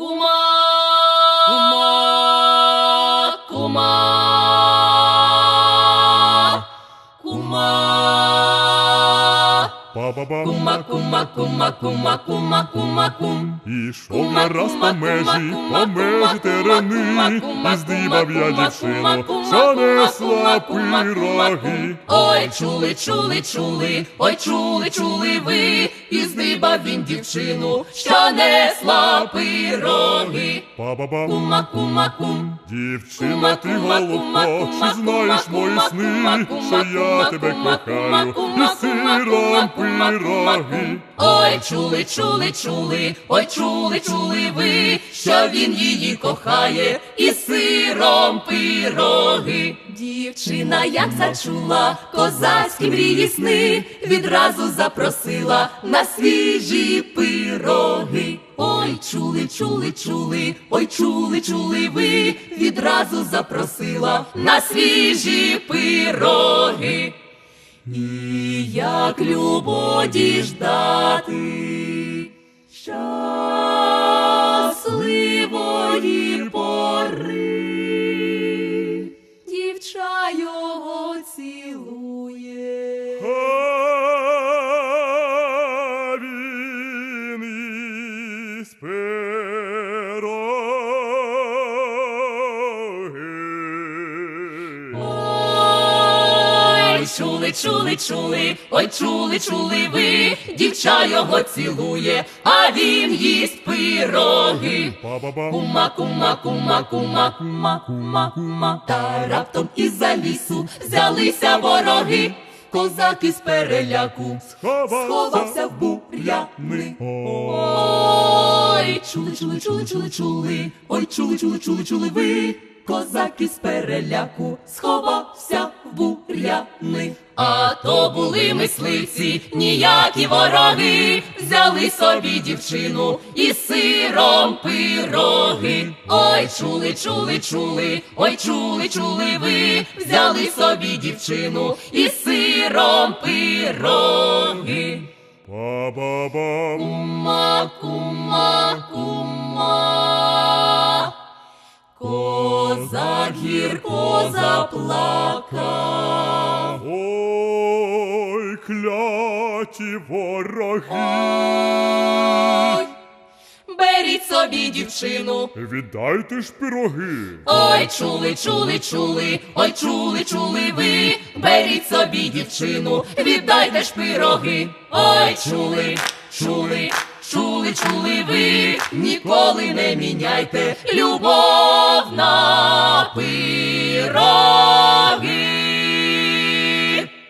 Кума, Кума, кума, кума, кума, кума, кума, кум. Ішов Кума, я раз по межі, по межі терени, і здибав я дівчину, що несла пироги. Ой, чули, чули, чули, ой, чули, чули ви, і здибав він дівчину, що несла пироги. Па-ба-бам. Кума, кума, кум. Дівчина, ти голубко, чи знаєш мої сни, що я тебе кохаю, і сиром пироги. Ой, чули, чули, чули, ой, чули, чули ви, що він її кохає, і сиром пироги. Дівчина, як зачула козацькі мрії сни, відразу запросила на свіжі пироги. Ой, чули, чули, чули, ой, чули, чули ви, відразу запросила на свіжі пироги. І як любо діждати пироги. Ой, чули, чули, чули, ой, чули, чули ви, дівча його цілує, а він їсть пироги. Кума, кума, кума, кума, кума, кума, кума. Та раптом із-за лісу взялися вороги. Козак із переляку сховався в бур'яни. Ой, чули, чули, чули, чули, чули. Ой, чули, чули, чули, чули ви. Козак із переляку сховався в бур'яни. А то були мисливці, ніякі вороги, взяли собі дівчину і сиром пироги. Ой, чули, чули, чули, ой, чули, чули ви, взяли собі дівчину і сиром пироги. Па-ба-бам. Кума, кума, кума. Козак гірко заплакав. Ой, кляті вороги. Собі дівчину. Віддайте ж пироги. Ой, чули, чули, чули, ой, чули, чули ви, беріть собі дівчину, віддайте ж пироги. Ой, чули, чули, чули, чули ви, ніколи не міняйте любов на пироги.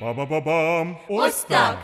Па-ба-ба-бам. Ось так.